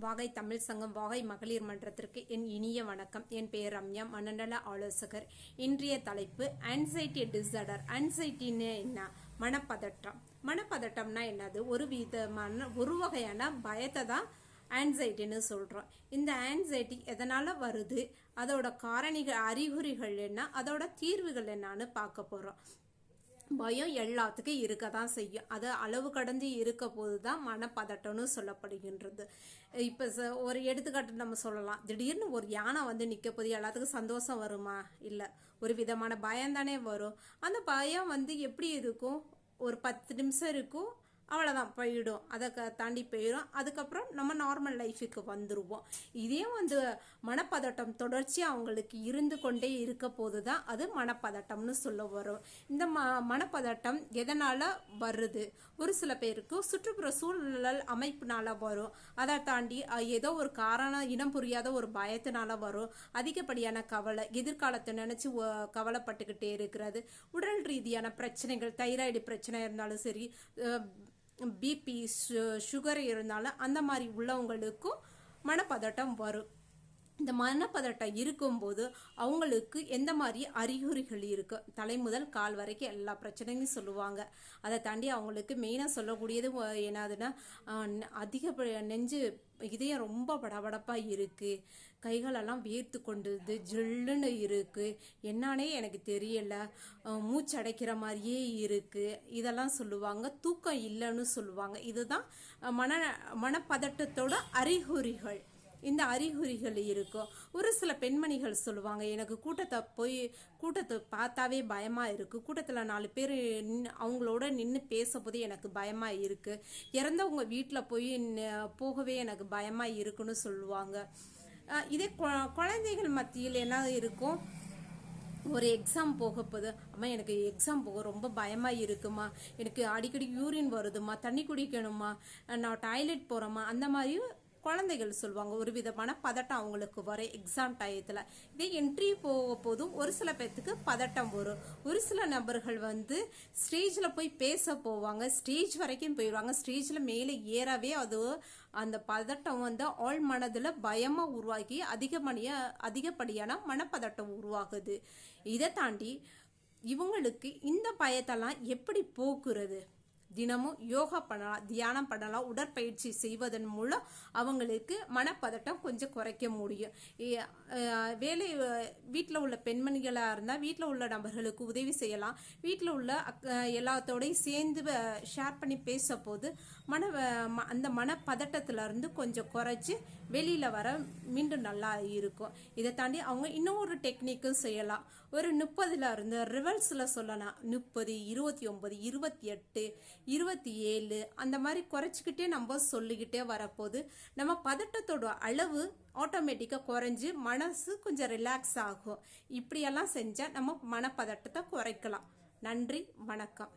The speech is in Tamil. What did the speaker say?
வாகை தமிழ் சங்கம் வாகை மகளிர் மன்றத்திற்கு என் இனிய வணக்கம். என் பெயர் ரம்யா மனநல ஆலோசகர். இன்றைய தலைப்பு ஆன்சைட்டி டிசார்டர் ஆன்சைட்டின்னு என்ன? மனப்பதட்டம். மனப்பதட்டம்னா என்னது? ஒரு விதமான ஒரு வகையான பயத்தை தான் ஆன்சைட்டின்னு சொல்கிறோம் இந்த ஆன்சைட்டி எதனால் வருது? அதோட காரணிகள் அறிகுறிகள் என்ன? அதோட தீர்வுகள் என்னன்னு பார்க்க போகிறோம் பயம் எல்லாத்துக்கும் இருக்க தான் செய்யும். அது அளவு கடந்து இருக்க போது தான் மனப்பதட்டம்னு சொல்லப்படுகின்றது. இப்போ ஒரு எடுத்துக்காட்டு நம்ம சொல்லலாம். திடீர்னு ஒரு யானை வந்து நிற்க போது எல்லாத்துக்கும் சந்தோஷம் வருமா? இல்லை. ஒரு விதமான பயம் தானே வரும். அந்த பயம் வந்து எப்படி இருக்கும்? ஒரு பத்து நிமிஷம் இருக்கும். அவ்வளோதான் போயிடும். அதை க- தாண்டி போயிடும் அதுக்கப்புறம் நம்ம நார்மல் லைஃபுக்கு வந்துடுவோம் இதே வந்து மனப்பதட்டம் தொடர்ச்சியாக அவங்களுக்கு இருந்து கொண்டே இருக்க போது தான் அது மனப்பதட்டம்னு சொல்ல வரும். இந்த ம மனப்பதட்டம் எதனால் வருது? ஒரு சில பேருக்கு சுற்றுப்புற சூழல் அமைப்புனால வரும். அதை தாண்டி ஏதோ ஒரு காரணம் இனம் புரியாத ஒரு பயத்தினால வரும். அதிகப்படியான கவலை எதிர்காலத்தை நினச்சி கவலைப்பட்டுக்கிட்டே இருக்கிறது. உடல் ரீதியான பிரச்சனைகள் தைராய்டு பிரச்சனை இருந்தாலும் சரி பிபி சுகர் இருந்தாலும் அந்த மாதிரி உள்ளவங்களுக்கும் மனப்பதட்டம் வரும். இந்த மனப்பதட்டம் இருக்கும்போது அவங்களுக்கு எந்த மாதிரி அறிகுறிகள் இருக்கும் தலை முதல் கால் வரைக்கும் எல்லா பிரச்சனையும் சொல்லுவாங்க. அதை தாண்டி அவங்களுக்கு மெயினாக சொல்லக்கூடியது என்னதுன்னா அதிக ப- நெஞ்சு இதயம் ரொம்ப படபடப்பாக இருக்குது கைகளெல்லாம் வேர்த்து கொண்டுது ஜில்லுன்னு இருக்குது என்னன்னே எனக்கு தெரியல. மூச்சடைக்கிற மூச்சு அடைக்கிற மாதிரியே இருக்குது இதெல்லாம் சொல்லுவாங்க. தூக்கம் இல்லைன்னு சொல்லுவாங்க. இதுதான் மன மனப்பதட்டத்தோட அறிகுறிகள். இந்த அறிகுறிகள் இருக்கும் ஒரு சில பெண்மணிகள் சொல்லுவாங்க எனக்கு கூட்டத்தை போய் கூட்டத்தை பார்த்தாவே பயமாக இருக்குது கூட்டத்தில் நாலு பேர் அவங்களோட நின்று பேசும்போது எனக்கு பயமாக இருக்குது இறந்தவங்க வீட்டில் போய் போகவே எனக்கு பயமாக இருக்குன்னு சொல்லுவாங்க. இதே கொ- குழந்தைகள் மத்தியில் என்ன இருக்கும்? ஒரு எக்ஸாம் போக போகுது அம்மா எனக்கு எக்ஸாம் போக ரொம்ப பயமாக இருக்குமா? எனக்கு அடிக்கடி யூரின் வருதுமா? தண்ணி குடிக்கணுமா? நான் டாய்லெட் போகிறோமா அந்த மாதிரியும் குழந்தைகள் சொல்லுவாங்க ஒரு விதமான பதட்டம் அவங்களுக்கு வரும். எக்ஸாம் டயத்தில் இதே என்ட்ரி போக போதும் ஒரு சில பேர்த்துக்கு பதட்டம் வரும். ஒரு சில நபர்கள் வந்து ஸ்டேஜில் போய் பேச போவாங்க ஸ்டேஜ் வரைக்கும் போயிடுவாங்க. ஸ்டேஜில் மேலே ஏறவே அது அந்த பதட்டம் வந்து ஆள் மனதில் பயமாக உருவாக்கி அதிகமணிய அதிகப்படியான மனப்பதட்டம் உருவாகுது. இதை தாண்டி இவங்களுக்கு இந்த பயத்தெல்லாம் எப்படி போக்குறது? தினமும் யோகா பண்ணலாம் தியானம் பண்ணலாம் உடற்பயிற்சி செய்வதன் மூலம் அவங்களுக்கு மனப்பதட்டம் கொஞ்சம் குறைக்க முடியும். ஏ- வேலை வீட்டில் உள்ள பெண்மணிகளாக இருந்தால் வீட்டில் உள்ள நபர்களுக்கு உதவி செய்யலாம். வீட்டில் உள்ள எல்லாத்தோடையும் சேர்ந்து ஷேர் பண்ணி பேச போது மன ம- அந்த மனப்பதட்டத்திலிருந்து கொஞ்சம் குறைச்சி வெளியில் வர மீண்டும் நல்லா இருக்கும். இதை தாண்டி அவங்க இன்னும் ஒரு டெக்னிக்கும் செய்யலாம். ஒரு முப்பதுல இருந்து ரிவர்ஸில் சொல்லலாம். முப்பது இருபத்தி ஒன்பது இருபத்தி எட்டு இருபத்தி ஏழு அந்த மாதிரி குறைச்சிக்கிட்டே நம்ம சொல்லிக்கிட்டே வரப்போது நம்ம பதட்டத்தோட அளவு ஆட்டோமேட்டிக்காக குறைஞ்சு மனசு கொஞ்சம் ரிலாக்ஸ் ஆகும். இப்படியெல்லாம் செஞ்சால் நம்ம மனப்பதட்டத்தை குறைக்கலாம். நன்றி வணக்கம்.